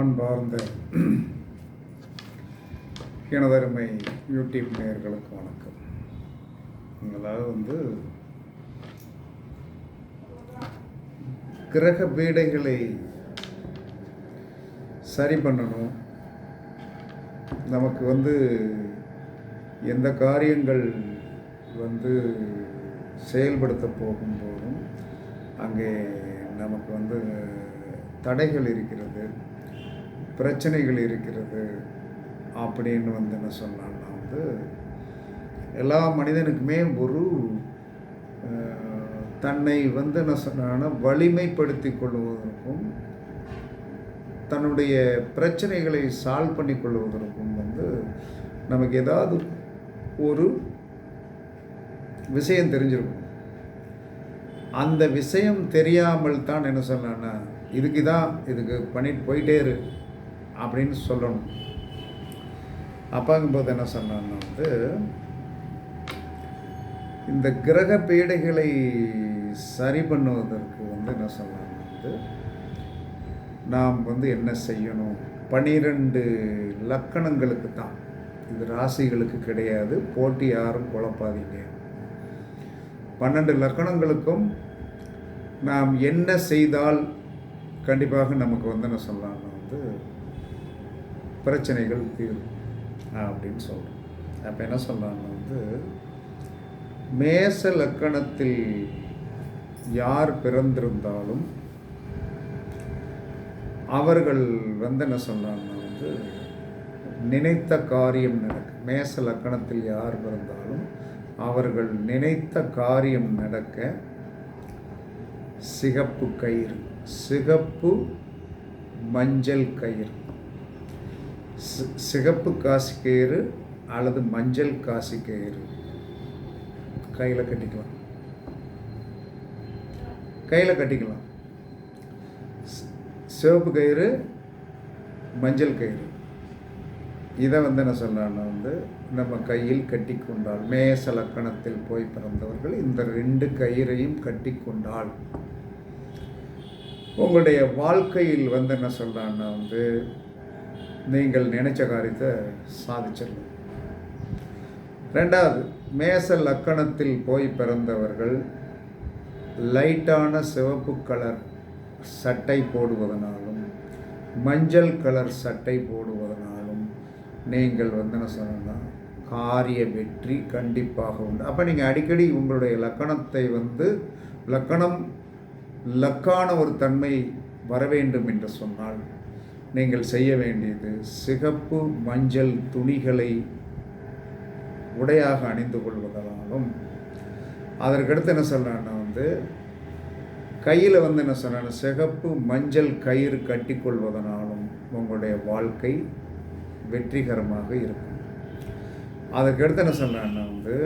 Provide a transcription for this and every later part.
அன்பார்ந்த எனதருமை யூடியூப் நேயர்களுக்கு வணக்கம். அதாவது வந்து கிரக பீடைகளை சரி பண்ணணும். நமக்கு வந்து எந்த காரியங்கள் வந்து செயல்படுத்த போகும்போதும் அங்கே நமக்கு வந்து தடைகள் இருக்கிறது. பிரச்சனைகள் இருக்கிறது அப்படின்னு வந்து என்ன சொன்னான்னா வந்து எல்லா மனிதனுக்குமே ஒரு தன்னை வந்து என்ன சொன்னான்னா வலிமைப்படுத்தி கொள்வதற்கும் தன்னுடைய பிரச்சனைகளை சால்வ் பண்ணி கொள்வதற்கும் வந்து நமக்கு ஏதாவது ஒரு விஷயம் தெரிஞ்சிருக்கும். அந்த விஷயம் தெரியாமல் தான் என்ன சொல்லலான்னா இதுக்கு தான் இதுக்கு பண்ணிட்டு போயிட்டே இரு. அப்படின்னு சொல்லணும். அப்பாங்கும்போது என்ன சொன்னான்னா வந்து இந்த கிரக பீடைகளை சரி பண்ணுவதற்கு வந்து என்ன சொல்லலாம்னா வந்து நாம் வந்து என்ன செய்யணும்? பனிரெண்டு லக்கணங்களுக்கு தான். இது ராசிகளுக்கு கிடையாது. போட்டி யாரும் குழப்பாதீங்க. பன்னெண்டு லக்கணங்களுக்கும் நாம் என்ன செய்தால் கண்டிப்பாக நமக்கு வந்து என்ன சொல்லலாம்னா வந்து பிரச்சனைகள் தீரும். அப்படின்னு சொல்கிறோம் அப்போ என்ன சொல்கிறாங்க வந்து மேச லக்கணத்தில் யார் பிறந்திருந்தாலும் அவர்கள் வந்து என்ன சொல்கிறாங்கன்னா வந்து நினைத்த காரியம் நடக்க மேச லக்கணத்தில் யார் பிறந்தாலும் அவர்கள் நினைத்த காரியம் நடக்க சிகப்பு கயிறு சிகப்பு மஞ்சள் கயிறு. சி- சிகப்பு காசி கயிறு அல்லது மஞ்சள் காசி கயிறு கையில் கட்டிக்கலாம். கையில் கட்டிக்கலாம். சிவப்பு கயிறு மஞ்சள் கயிறு. இதை வந்து என்ன சொல்லலாம்னா வந்து நம்ம கையில் கட்டி கொண்டால் மேச லக்கணத்தில் போய் பிறந்தவர்கள் இந்த ரெண்டு கயிறையும் கட்டி கொண்டால் உங்களுடைய வாழ்க்கையில் வந்து என்ன சொல்கிறான்னா வந்து நீங்கள் நினைச்ச காரியத்தை சாதிச்சிடலாம். ரெண்டாவது மேச லக்கணத்தில் போய் பிறந்தவர்கள் லைட்டான சிவப்பு கலர் சட்டை போடுவதனாலும் மஞ்சள் கலர் சட்டை போடுவதனாலும் நீங்கள் வந்து என்ன சொல்லணும்னா காரிய வெற்றி கண்டிப்பாக உண்டு. அப்போ நீங்கள் அடிக்கடி உங்களுடைய லக்கணத்தை வந்து லக்கணம் லக்கான ஒரு தன்மை வர வேண்டும் என்று சொன்னால் நீங்கள் செய்ய வேண்டியது சிகப்பு மஞ்சள் துணிகளை உடையாக அணிந்து கொள்வதனாலும் அதற்கடுத்து என்ன சொல்கிறேன்னா வந்து கையில் வந்து என்ன சொன்னாலும் சிகப்பு மஞ்சள் கயிறு கட்டிக்கொள்வதனாலும் உங்களுடைய வாழ்க்கை வெற்றிகரமாக இருக்கும். அதற்கடுத்து என்ன சொல்கிறேன்னா வந்து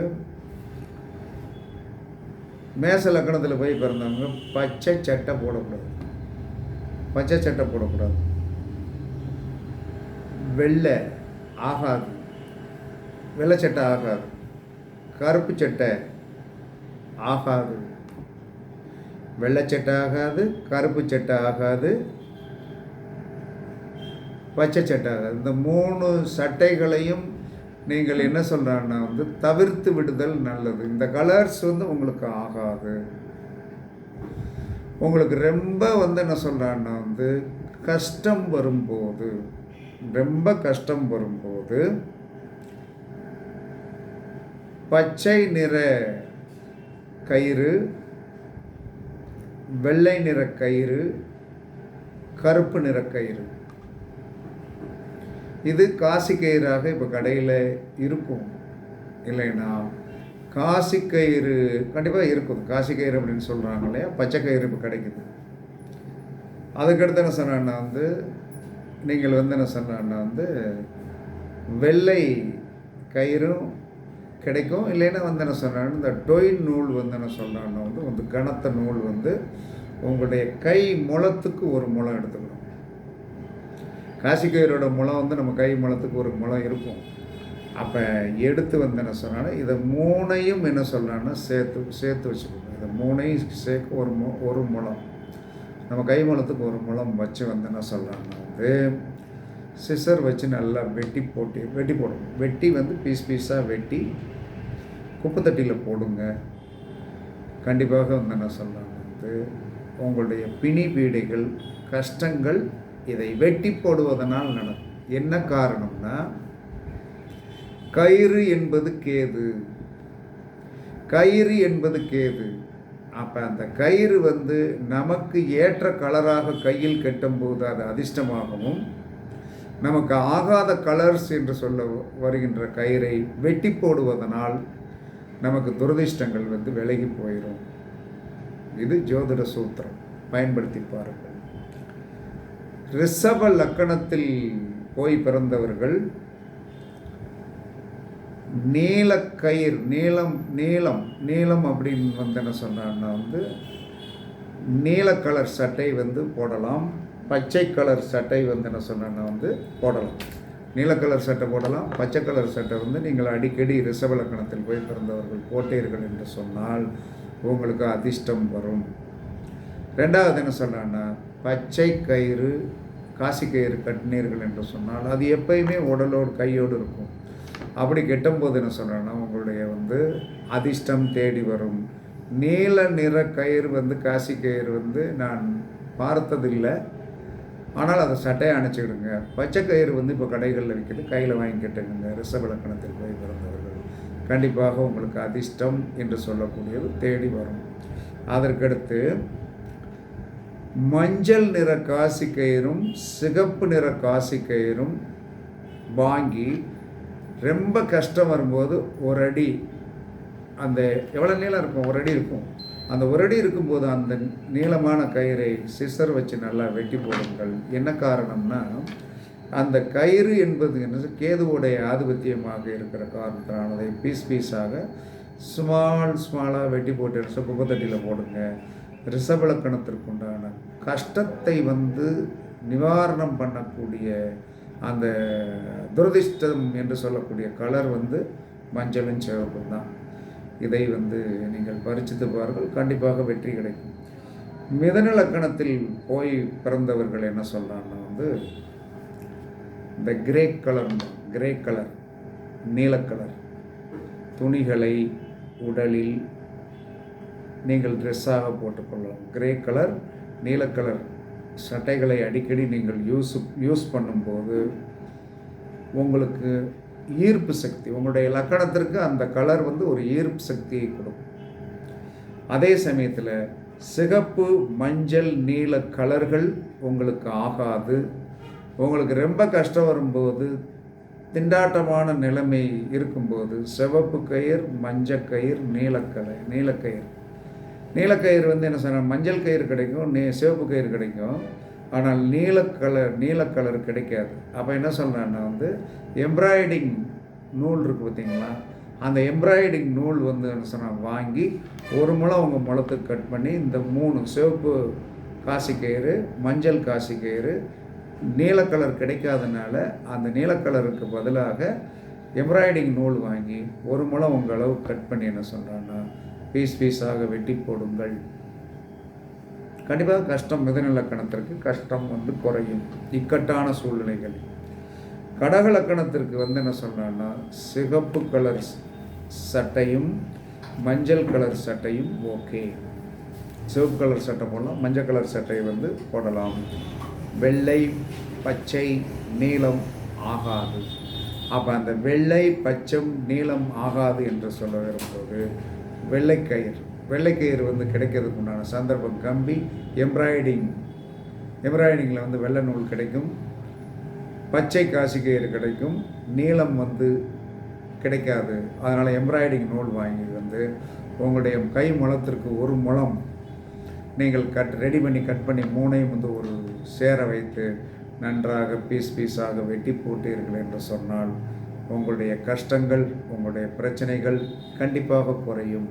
மேச லக்கணத்தில் போய் பிறந்தவங்க பச்சை சட்டை போடக்கூடாது. பச்சை சட்டை போடக்கூடாது. வெள்ளை ஆகாது. வெள்ளை சட்டை ஆகாது. கருப்பு சட்டை ஆகாது. வெள்ளை சட்டை ஆகாது கருப்பு சட்டை ஆகாது பச்சை சட்டை ஆகாது. இந்த மூணு சட்டைகளையும் நீங்கள் என்ன சொல்கிறாங்கன்னா வந்து தவிர்த்து விடுதல் நல்லது. இந்த கலர்ஸ் வந்து உங்களுக்கு ஆகாது. உங்களுக்கு ரொம்ப வந்து என்ன சொல்கிறான்னா வந்து கஷ்டம் வரும்போது ரொம்ப கஷ்டம் வரும்போது பச்சை நிற கயிறு வெள்ளை நிற கயிறு கருப்பு நிற கயிறு. இது காசி கயிறாக இப்போ கடையில் இருக்கும். இல்லைன்னா காசி கயிறு கண்டிப்பாக இருக்கும். காசி கயிறு அப்படின்னு சொல்கிறாங்க இல்லையா? பச்சை கயிறு இப்போ கிடைக்குது. அதுக்கடுத்து என்ன சொன்னேன்னா வந்து நீங்கள் வந்து என்ன சொன்னான்னா வந்து வெள்ளை கயிறும் கிடைக்கும். இல்லைன்னா வந்து என்ன சொன்னான்னா இந்த டொய் நூல் வந்து என்ன சொன்னான்னா வந்து வந்து கனத்த நூல் வந்து உங்களுடைய கை முளத்துக்கு ஒரு முளம் எடுத்துக்கணும். காசிக்கயிறோட முளம் வந்து நம்ம கை முளத்துக்கு ஒரு முளம் இருக்கும். அப்போ எடுத்து வந்து என்ன சொன்னாலும் இதை மூணையும் என்ன சொல்லலாம்னா சேர்த்து சேர்த்து வச்சுக்கணும். இதை மூணையும் சேர்க்க ஒரு மு ஒரு முளம். நம்ம கை முளத்துக்கு ஒரு முளம் வச்சு வந்து என்ன சொல்கிறாங்கன்னா வந்து சிசர் வச்சு நல்லா வெட்டி போட்டு வெட்டி போடணும். வெட்டி வந்து பீஸ் பீஸாக வெட்டி குப்பைத்தட்டியில் போடுங்க. கண்டிப்பாக வந்து என்ன சொல்கிறாங்க வந்து உங்களுடைய பிணி பீடைகள் கஷ்டங்கள் இதை வெட்டி போடுவதனால் நடக்கும் என்ன காரணம்னா கயிறு என்பது கேது. கயிறு என்பது கேது. அப்போ அந்த கயிறு வந்து நமக்கு ஏற்ற கலராக கையில் கட்டும்போது அது அதிர்ஷ்டமாகவும் நமக்கு ஆகாத கலர்ஸ் என்று சொல்ல வருகின்ற கயிறை வெட்டி போடுவதனால் நமக்கு துரதிர்ஷ்டங்கள் வந்து விலகி போயிடும் இது ஜோதிட சூத்திரம். பயன்படுத்தி பாருங்கள். ரிஷப லக்கணத்தில் போய் பிறந்தவர்கள் நீலக்கயிர் நீளம் நீளம் நீளம் அப்படின்னு வந்து என்ன சொன்னான்னா வந்து நீல கலர் சட்டை வந்து போடலாம் பச்சை கலர் சட்டை வந்து என்ன சொன்னா வந்து போடலாம். நீல கலர் சட்டை போடலாம் பச்சை கலர் சட்டை வந்து நீங்கள் அடிக்கடி ரிஷபலக்கணத்தில் போய் பிறந்தவர்கள் போட்டீர்கள் என்று சொன்னால் உங்களுக்கு அதிர்ஷ்டம் வரும். ரெண்டாவது என்ன சொன்னான்னா பச்சை கயிறு காசி கயிறு கட்டினீர்கள் என்று சொன்னால் அது எப்பயுமே உடலோடு கையோடு இருக்கும். அப்படி கெட்டும்போது என்ன சொல்கிறேன்னா உங்களுடைய வந்து அதிர்ஷ்டம் தேடி வரும். நீல நிற கயிறு வந்து காசி கயிறு வந்து நான் பார்த்ததில்லை. ஆனால் அதை சட்டையை அணைச்சிக்கிடுங்க பச்சை கயிறு வந்து இப்போ கடைகளில் விற்கிது. கையில் வாங்கிக்கிட்டுங்க கட்டுங்க போய் பிறந்தவர்கள். கண்டிப்பாக உங்களுக்கு அதிர்ஷ்டம் என்று சொல்லக்கூடியது தேடி வரும். அதற்கடுத்து மஞ்சள் நிற காசி கயிறும் சிகப்பு நிற காசி கயிறும் வாங்கி ரொம்ப கஷ்டம் வரும்போது ஒரு அடி அந்த எவ்வளோ நீளம் இருக்கும்? ஒரு அடி இருக்கும். அந்த ஒரு அடி இருக்கும்போது அந்த நீளமான கயிறை சிசர் வச்சு நல்லா வெட்டி போடுங்கள். என்ன காரணம்னா அந்த கயிறு என்பது என்ன கேதுவுடைய ஆதிபத்தியமாக இருக்கிற காரணத்தினால் அதை பீஸ் பீஸாக ஸ்மால் ஸ்மாலாக வெட்டி போட்டு குப்பத்தட்டியில் போடுங்க. ரிஷபலக்கணத்திற்குண்டான கஷ்டத்தை வந்து நிவாரணம் பண்ணக்கூடிய அந்த துரதிர்ஷ்டம் என்று சொல்லக்கூடிய கலர் வந்து மஞ்சளும் சிவப்பும் தான். இதை வந்து நீங்கள் பரிச்சித்து பாருங்கள். கண்டிப்பாக வெற்றி கிடைக்கும். மிதன லக்கணத்தில் போய் பிறந்தவர்கள் என்ன சொல்லலாம்னா வந்து இந்த கிரே கலர் கிரே கலர் நீலக்கலர் துணிகளை உடலில் நீங்கள் ட்ரெஸ்ஸாக போட்டுக்கொள்ளலாம் கிரே கலர் நீலக்கலர் சட்டைகளை அடிக்கடி நீங்கள் யூஸ் யூஸ் பண்ணும்போது உங்களுக்கு ஈர்ப்பு சக்தி உங்களுடைய லக்கணத்திற்கு அந்த கலர் வந்து ஒரு ஈர்ப்பு சக்தியை கொடுக்கும். அதே சமயத்தில் சிகப்பு மஞ்சள் நீல கலர்கள் உங்களுக்கு ஆகாது. உங்களுக்கு ரொம்ப கஷ்டம் வரும்போது திண்டாட்டமான நிலைமை இருக்கும்போது சிவப்பு கயிர் மஞ்சள் கயிர் நீலக்கலை நீலக்கயிறு. நீலக்கயிறு வந்து என்ன சொன்னால் மஞ்சள் கயிறு கிடைக்கும் நீ சிவப்பு கயிறு கிடைக்கும். ஆனால் நீல கலர் நீல கலர் கிடைக்காது. அப்போ என்ன சொல்கிறேன்னா வந்து எம்ப்ராய்டிங் நூல் இருக்குது பார்த்தீங்களா? அந்த எம்ப்ராய்டிங் நூல் வந்து என்ன சொன்னால் வாங்கி ஒரு முளை உங்கள் முளத்துக்கு கட் பண்ணி இந்த மூணு சிவப்பு காசி கயிறு மஞ்சள் காசி கயிறு நீல கலர் கிடைக்காதனால அந்த நீல கலருக்கு பதிலாக எம்ப்ராய்டிங் நூல் வாங்கி ஒரு முளை உங்கள் அளவு கட் பண்ணி என்ன சொல்கிறான்னா பீஸ் பீஸாக வெட்டி போடுங்கள். கண்டிப்பாக கஷ்டம் மிதநிலக்கணத்திற்கு கஷ்டம் வந்து குறையும். இக்கட்டான சூழ்நிலைகள். கடகலக்கணத்திற்கு வந்து என்ன சொல்கிறான்னா சிகப்பு கலர் சட்டையும் மஞ்சள் கலர் சட்டையும் ஓகே சிவப்பு கலர் சட்டை போடலாம் மஞ்சள் கலர் சட்டை வந்து போடலாம். வெள்ளை பச்சை நீளம் ஆகாது. அப்போ அந்த வெள்ளை பச்சம் நீளம் ஆகாது என்று சொல்ல வரும்போது வெள்ளைக்கயிறு. வெள்ளைக்கயிறு வந்து கிடைக்கிறதுக்கு உண்டான சந்தர்ப்பம் கம்பி எம்ப்ராய்டிங். எம்ப்ராய்டிங்கில் வந்து வெள்ளை நூல் கிடைக்கும். பச்சை காசி கயிறு கிடைக்கும். நீளம் வந்து கிடைக்காது. அதனால் எம்ப்ராய்டிங் நூல் வாங்கி வந்து உங்களுடைய கை முளத்திற்கு ஒரு முளம் நீங்கள் கட் ரெடி பண்ணி கட் பண்ணி மூணையும் வந்து ஒரு சேர வைத்து நன்றாக பீஸ் பீஸாக வெட்டி போட்டீர்கள் என்று சொன்னால் உங்களுடைய கஷ்டங்கள் உங்களுடைய பிரச்சனைகள் கண்டிப்பாக குறையும்.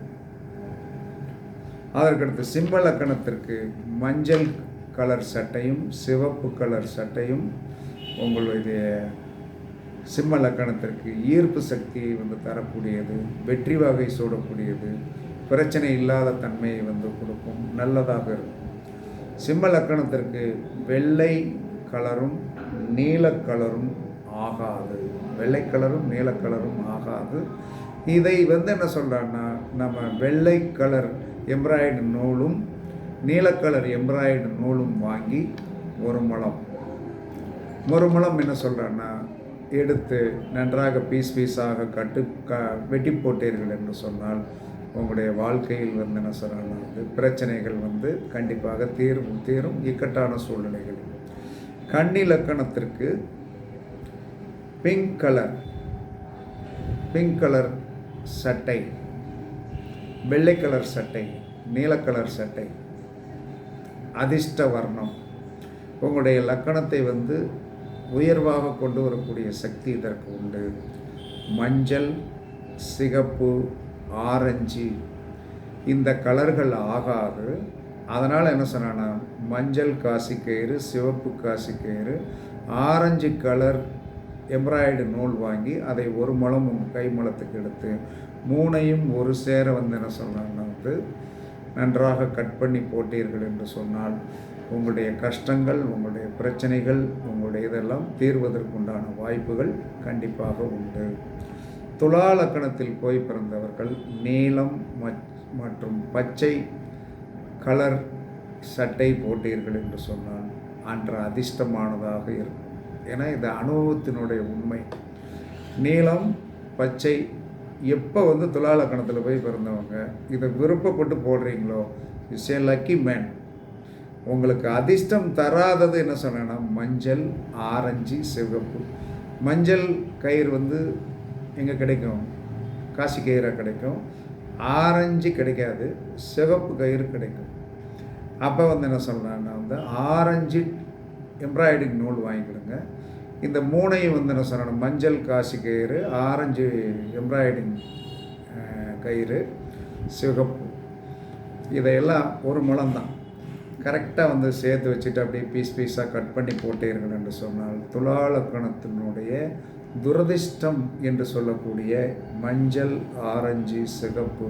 அதற்கடுத்து சிம்ம லக்கணத்திற்கு மஞ்சள் கலர் சட்டையும் சிவப்பு கலர் சட்டையும் உங்களுடைய சிம்ம லக்கணத்திற்கு ஈர்ப்பு சக்தியை வந்து தரக்கூடியது வெற்றி வகை சூடக்கூடியது பிரச்சனை இல்லாத தன்மையை வந்து கொடுக்கும் நல்லதாக இருக்கும். சிம்ம லக்கணத்திற்கு வெள்ளை கலரும் நீல கலரும் ஆகாது. வெள்ளை கலரும் நீல கலரும் ஆகாது. இதை வந்து என்ன சொல்கிறான்னா நம்ம வெள்ளை கலர் எம்ப்ராய்டு நூலும் நீல கலர் எம்ப்ராய்டு நூலும் வாங்கி ஒரு முளம் ஒரு முளம் என்ன சொல்கிறான்னா எடுத்து நன்றாக பீஸ் பீஸாக கட்டு க வெட்டி போட்டீர்கள் என்று சொன்னால் உங்களுடைய வாழ்க்கையில் வந்து என்ன சொல்கிறாங்கன்னா வந்து பிரச்சனைகள் வந்து கண்டிப்பாக தீரும் தீரும் இக்கட்டான சூழ்நிலைகள். கண்ணி லக்கணத்திற்கு பிங்க் கலர் பிங்க் கலர் சட்டை. வெள்ளை கலர் சட்டை. நீல கலர் சட்டை. அதிர்ஷ்ட வர்ணம் உங்களுடைய லக்கணத்தை வந்து உயர்வாக கொண்டு வரக்கூடிய சக்தி இதற்கு உண்டு. மஞ்சள் சிகப்பு ஆரஞ்சு. இந்த கலர்கள் ஆகாது. அதனால் என்ன சொன்னான்னா மஞ்சள் காசி கயிறு சிவப்பு காசி கயிறு ஆரஞ்சு கலர் எம்ப்ராய்டு நூல் வாங்கி அதை ஒரு முளம் உங்கள் கை முளத்துக்கு எடுத்து மூணையும் ஒரு சேர வந்து என்ன சொல்கிறாங்கன்னா வந்து நன்றாக கட் பண்ணி போட்டீர்கள் என்று சொன்னால் உங்களுடைய கஷ்டங்கள் உங்களுடைய பிரச்சனைகள் உங்களுடைய இதெல்லாம் தீர்வதற்குண்டான வாய்ப்புகள் கண்டிப்பாக உண்டு. துலா லக்கணத்தில் போய் பிறந்தவர்கள் நீலம் மற்றும் பச்சை கலர் சட்டை போட்டீர்கள் என்று சொன்னால் அன்று அதிர்ஷ்டமானதாக இருக்கும். ஏன்னா இது அனுபவத்தினுடைய உண்மை. நீளம் பச்சை எப்போ வந்து துலா கணத்தில் போய் பிறந்தவங்க இதை விருப்பப்பட்டு போடுறீங்களோ இஸ் ஏ லக்கி மேன் உங்களுக்கு அதிர்ஷ்டம் தராதது என்ன சொன்னேன்னா மஞ்சள் ஆரஞ்சு சிவப்பு. மஞ்சள் கயிறு வந்து எங்கே கிடைக்கும்? காசி கயிறாக கிடைக்கும். ஆரஞ்சு கிடைக்காது சிவப்பு கயிறு கிடைக்கும். அப்போ வந்து என்ன சொல்கிறேன்னா வந்து ஆரஞ்சு எம்ப்ராய்டிங் நூல் வாங்கிக்கிடுங்க. இந்த மூணையும் வந்து என்ன சொல்லணும் மஞ்சள் காசி கயிறு ஆரஞ்சு எம்ப்ராய்டிங் கயிறு சிவப்பு. இதையெல்லாம் ஒரு முளம்தான் கரெக்டாக வந்து சேர்த்து வச்சுட்டு அப்படியே பீஸ் பீஸாக கட் பண்ணி போட்டீர்கள் என்று சொன்னால் துலாலக்கணத்தினுடைய துரதிர்ஷ்டம் என்று சொல்லக்கூடிய மஞ்சள் ஆரஞ்சு சிகப்பு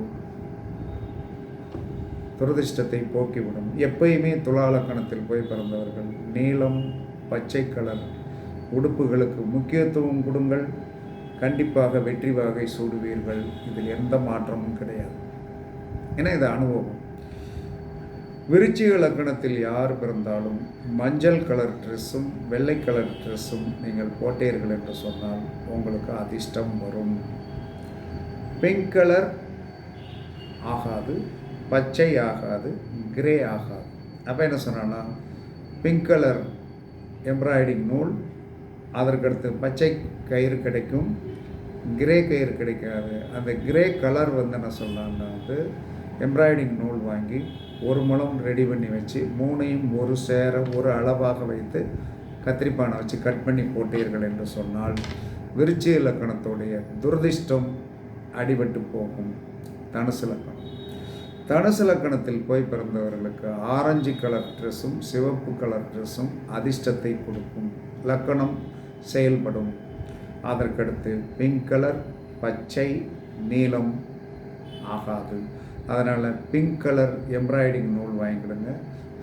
துரதிர்ஷ்டத்தை போக்கிவிடும். எப்பயுமே துலாலக்கணத்தில் போய் பிறந்தவர்கள். நீலம் பச்சை கலர் உடுப்புகளுக்கு முக்கியத்துவம் கொடுங்கள். கண்டிப்பாக வெற்றி வாகை சூடுவீர்கள். இதில் எந்த மாற்றமும் கிடையாது. ஏன்னா இது அனுபவம். விருச்சிக லக்கணத்தில் யார் பிறந்தாலும் மஞ்சள் கலர் ட்ரெஸ்ஸும் வெள்ளை கலர் ட்ரெஸ்ஸும் நீங்கள் போட்டீர்கள் என்று சொன்னால் உங்களுக்கு அதிர்ஷ்டம் வரும். பிங்க் கலர் ஆகாது. பச்சை ஆகாது கிரே ஆகாது. அப்போ என்ன சொன்னான்னா பிங்க் கலர் எம்ப்ராய்டிங் நூல் அதற்கடுத்து பச்சை கயிறு கிடைக்கும் கிரே கயிறு கிடைக்காது. அந்த கிரே கலர் வந்து என்ன சொல்லலாம்னா வந்து எம்ப்ராய்டிங் நூல் வாங்கி ஒரு முளம் ரெடி பண்ணி வச்சு மூணையும் ஒரு சேர ஒரு அளவாக வைத்து கத்திரிப்பானை வச்சு கட் பண்ணி போட்டீர்கள் என்று சொன்னால் விருச்சி இலக்கணத்துடைய துரதிர்ஷ்டம் அடிபட்டு போகும். தனுசு இலக்கணம். தனுசு லக்கணத்தில் போய் பிறந்தவர்களுக்கு ஆரஞ்சு கலர் ட்ரெஸ்ஸும் சிவப்பு கலர் ட்ரெஸ்ஸும் அதிர்ஷ்டத்தை கொடுக்கும். லக்கணம் செயல்படும். அதற்கடுத்து பிங்க் கலர் பச்சை நீலம் ஆகாது. அதனால் பிங்க் கலர் எம்ப்ராய்டிங் நூல் வாங்கிக்கிடுங்க.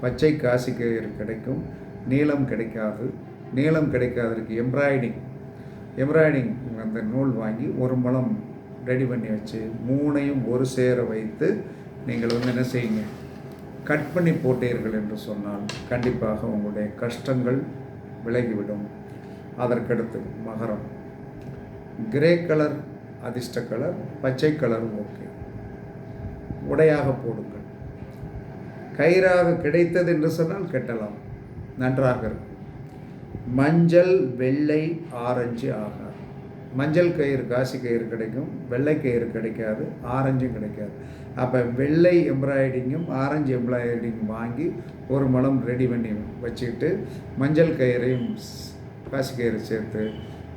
பச்சை காசி கயிறு கிடைக்கும். நீளம் கிடைக்காது. நீளம் கிடைக்காததுக்கு எம்ப்ராய்டிங் எம்ப்ராய்டிங் அந்த நூல் வாங்கி ஒரு மலம் ரெடி பண்ணி வச்சு மூணையும் ஒரு சேர வைத்து நீங்கள் வந்து என்ன செய்யுங்க? கட் பண்ணி போட்டீர்கள் என்று சொன்னால் கண்டிப்பாக உங்களுடைய கஷ்டங்கள் விலகிவிடும். அதற்கடுத்து மகரம். கிரே கலர் அதிர்ஷ்ட கலர் பச்சை கலர் ஓகே உடையாக போடுங்கள். கயிறாக கிடைத்தது என்று சொன்னால் கெட்டலாம். நன்றாக இருக்கும். மஞ்சள் வெள்ளை ஆரஞ்சு ஆகாது. மஞ்சள் கயிறு காசி கயிறு கிடைக்கும். வெள்ளை கயிறு கிடைக்காது. ஆரஞ்சும் கிடைக்காது. அப்போ வெள்ளை எம்ப்ராய்டிங்கும் ஆரஞ்சு எம்ப்ராய்டிங்கும் வாங்கி ஒரு மலம் ரெடி பண்ணி வச்சுக்கிட்டு மஞ்சள் கயிறையும் காசி கயிறு சேர்த்து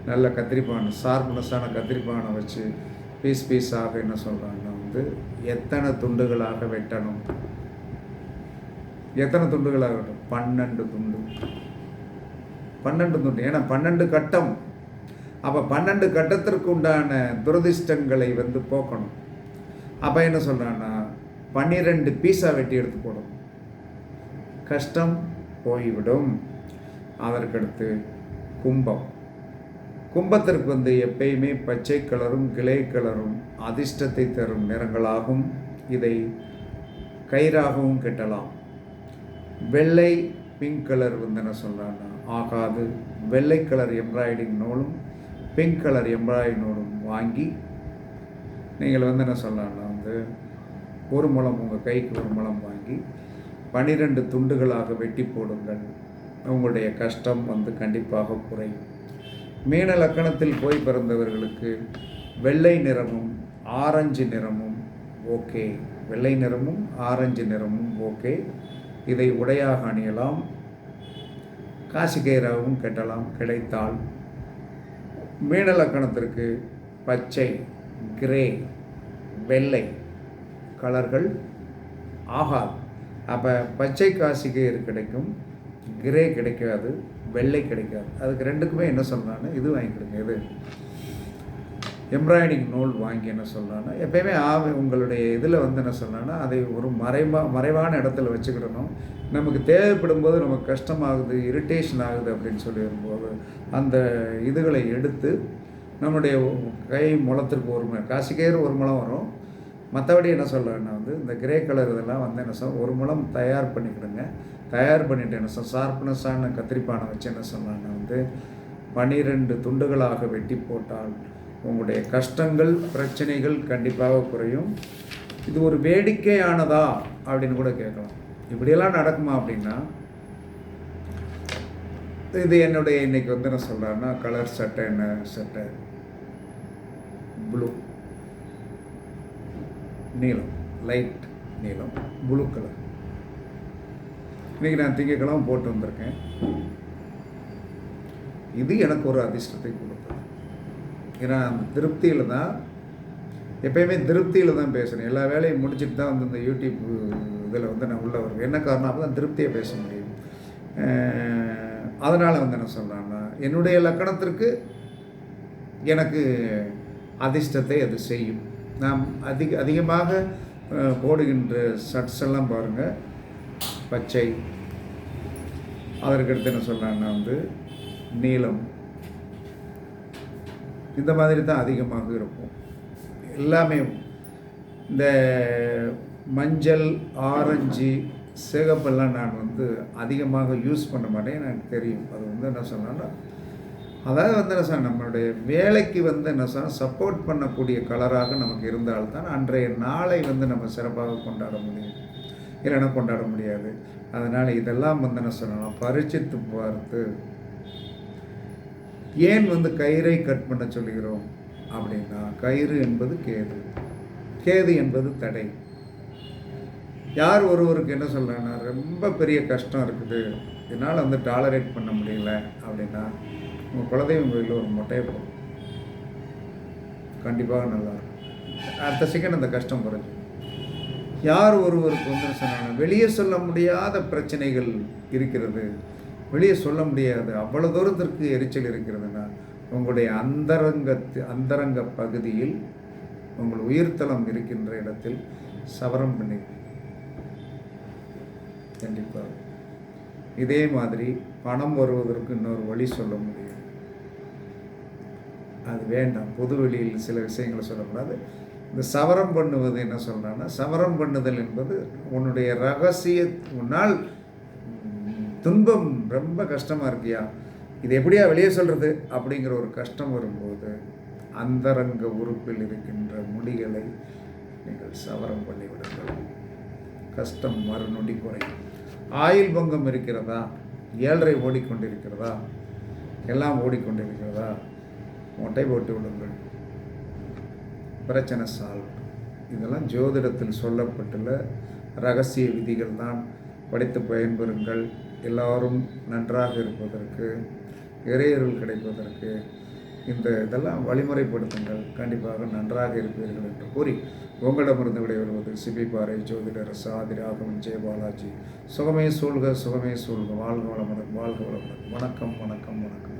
நல்ல கத்திரிப்பானை ஷார்ப்னஸான கத்திரிப்பானை வச்சு பீஸ் பீஸாக என்ன சொல்கிறாங்கன்னா வந்து எத்தனை துண்டுகளாக வெட்டணும்? எத்தனை துண்டுகளாக வெட்டணும்? பன்னெண்டு துண்டு. பன்னெண்டு துண்டு. ஏன்னா பன்னெண்டு கட்டம். அப்போ பன்னெண்டு கட்டத்திற்கு உண்டான துரதிர்ஷ்டங்களை வந்து போக்கணும். அப்போ என்ன சொல்கிறான்னா பன்னிரெண்டு பீஸா வெட்டி எடுத்து போடணும். கஷ்டம் போய்விடும். அதற்கடுத்து கும்பம். கும்பத்திற்கு வந்து எப்பயுமே பச்சை கலரும் கிளை கலரும் அதிர்ஷ்டத்தை தரும் நிறங்களாகும். இதை கயிறாகவும் கட்டலாம். வெள்ளை பிங்க் கலர் வந்து என்ன சொல்கிறான்னா ஆகாது. வெள்ளை கலர் எம்ப்ராய்டிங் நூலும் பிங்க் கலர் எம்ப்ராய்டிங் நூலும் வாங்கி நீங்கள் வந்து என்ன சொல்லலாம்னா வந்து ஒரு முழம் உங்கள் கைக்கு ஒரு முழம் வாங்கி பன்னிரெண்டு துண்டுகளாக வெட்டி போடுங்கள். உங்களுடைய கஷ்டம் வந்து கண்டிப்பாக குறையும். மீன லக்கணத்தில் போய் பிறந்தவர்களுக்கு வெள்ளை நிறமும் ஆரஞ்சு நிறமும் ஓகே. வெள்ளை நிறமும் ஆரஞ்சு நிறமும் ஓகே. இதை உடையாக அணியலாம். காசிகேராவும் கட்டலாம். கிடைத்தால் மீன லக்கணத்திற்கு பச்சை கிரே வெள்ளை கலர்கள் ஆகாது. அப்போ பச்சை காசிகேர் கிடைக்கும் கிரே கிடைக்காது வெள்ளை கிடைக்காது. அதுக்கு ரெண்டுக்குமே என்ன சொல்லலான்னு இது வாங்கி கொடுங்க இது. எம்ப்ராய்டிங் நூல் வாங்கி என்ன சொல்லணும்னா எப்பயுமே ஆவி உங்களுடைய இதில் வந்து என்ன சொல்லணும்னா அதை ஒரு மறைவா மறைவான இடத்துல வச்சுக்கிடணும். நமக்கு தேவைப்படும் போது நமக்கு கஷ்டமாகுது இரிட்டேஷன் ஆகுது அப்படின்னு சொல்லி வரும்போது அந்த இதுகளை எடுத்து நம்முடைய கை முளத்திற்கு ஒரு முளம் காசிக்கேறு ஒரு முளம் வரும். மற்றபடி என்ன சொல்லணும்னா வந்து இந்த கிரே கலர் இதெல்லாம் வந்து என்ன சொல் ஒரு முளம் தயார் பண்ணிக்கிடுங்க. தயார் பண்ணிவிட்டு என்ன சொல் ஷார்ப்னஸான கத்திரிப்பானை வச்சு என்ன சொல்லலான்னா வந்து பனிரெண்டு துண்டுகளாக வெட்டி போட்டால் உங்களுடைய கஷ்டங்கள் பிரச்சனைகள் கண்டிப்பாக குறையும். இது ஒரு வேடிக்கையானதா அப்படின்னு கூட கேட்கலாம். இப்படியெல்லாம் நடக்குமா அப்படின்னா இது என்னுடைய இன்னைக்கு வந்து என்ன சொல்கிறேன்னா கலர் சட்டை என்ன? சட்டை. ப்ளூ நீலம். லைட் நீலம். ப்ளூ கலர் இன்றைக்கி நான் திங்கக்கிழமை போட்டு வந்திருக்கேன். இது எனக்கு ஒரு அதிர்ஷ்டத்தை கொடுத்தது. ஏன்னா அந்த திருப்தியில் தான் எப்பயுமே திருப்தியில் தான் பேசுகிறேன் எல்லா வேலையும் முடிச்சுட்டு தான் வந்து இந்த யூடியூப் இதில் வந்து நான் உள்ள வருவேன். என்ன காரணம் அப்போ தான் திருப்தியாக பேச முடியும். அதனால் வந்து என்ன சொல்கிறேன்னா என்னுடைய லக்கணத்திற்கு எனக்கு அதிர்ஷ்டத்தை அது செய்யும். நாம் அதிக அதிகமாக போடுகின்ற ஷர்ட்ஸ் எல்லாம் பாருங்கள் பச்சை. அதற்கடுத்து என்ன சொல்கிறாங்கன்னா வந்து நீலம் இந்த மாதிரி தான் அதிகமாக இருக்கும். எல்லாமே இந்த மஞ்சள் ஆரஞ்சு சிகப்பெல்லாம் நான் வந்து அதிகமாக யூஸ் பண்ண மாட்டேன். எனக்கு தெரியும். அது வந்து என்ன சொன்னேன்னா அதாவது வந்து என்ன சொன்ன நம்மளுடைய வேலைக்கு வந்து என்ன சொன்னால் சப்போர்ட் பண்ணக்கூடிய கலராக நமக்கு இருந்தால்தான் அன்றைய நாளை வந்து நம்ம சிறப்பாக கொண்டாட முடியும். இல்லைன்னா கொண்டாட முடியாது. அதனால் இதெல்லாம் வந்து என்ன சொல்லலாம் பரிச்சித்து பார்த்து ஏன் வந்து கயிறை கட் பண்ண சொல்லுகிறோம் அப்படின்னா கயிறு என்பது கேது. கேது என்பது தடை. யார் ஒருவருக்கு என்ன சொல்கிறேன்னா ரொம்ப பெரிய கஷ்டம் இருக்குது என்னால் வந்து டாலரேட் பண்ண முடியல அப்படின்னா உங்கள் குலதெய்வம் கோயிலில் ஒரு மொட்டையை போடும். கண்டிப்பாக நல்லாயிருக்கும் அடுத்த செகண்ட் அந்த கஷ்டம் குறைஞ்சி யார் ஒருவருக்கு வந்து சொன்னாங்க வெளியே சொல்ல முடியாத பிரச்சனைகள் இருக்கிறது. வெளியே சொல்ல முடியாது. அவ்வளோ தூரத்திற்கு எரிச்சல் இருக்கிறதுனா உங்களுடைய அந்தரங்கத்து அந்தரங்க பகுதியில் உங்கள் உயிர்த்தலம் இருக்கின்ற இடத்தில் சவரம் பண்ணி கண்டிப்பாக. இதே மாதிரி பணம் வருவதற்கு இன்னொரு வழி சொல்ல முடியும். அது வேண்டாம். பொது வெளியில் சில விஷயங்களை சொல்லக்கூடாது. இந்த சவரம் பண்ணுவது என்ன சொல்கிறான்னா சவரம் பண்ணுதல் என்பது உன்னுடைய ரகசிய உன்னால் துன்பம் ரொம்ப கஷ்டமாக இருக்கியா? இது எப்படியா வெளியே சொல்கிறது அப்படிங்கிற ஒரு கஷ்டம் வரும்போது அந்தரங்க உறுப்பில் இருக்கின்ற முடிகளை நீங்கள் சவரம் பண்ணிவிடுங்கள் கஷ்டம் மறுநொடி குறையும். ஆயில் பங்கம் இருக்கிறதா? ஏழரை ஓடிக்கொண்டிருக்கிறதா? எல்லாம் ஓடிக்கொண்டிருக்கிறதா? மொட்டை போட்டு விடுங்கள். பிரச்சனை சால்வ் இதெல்லாம் ஜோதிடத்தில் சொல்லப்பட்டுள்ள ரகசிய விதிகள் தான் படித்து பயன்பெறுங்கள். எல்லாரும் நன்றாக இருப்பதற்கு இறையருள் கிடைப்பதற்கு இந்த இதெல்லாம் வழிமுறைப்படுத்துங்கள். கண்டிப்பாக நன்றாக இருப்பீர்கள் என்று கூறி உங்களிடமிருந்து விடைபெறுவது சிபிபாறை ஜோதிடர் சாதி ராகவன் ஜெயபாலாஜி சுகமே சூழ்க சுகமே சூழ்க. வாழ்க வளமுடன் வாழ்க வளமுடன். வணக்கம் வணக்கம் வணக்கம்.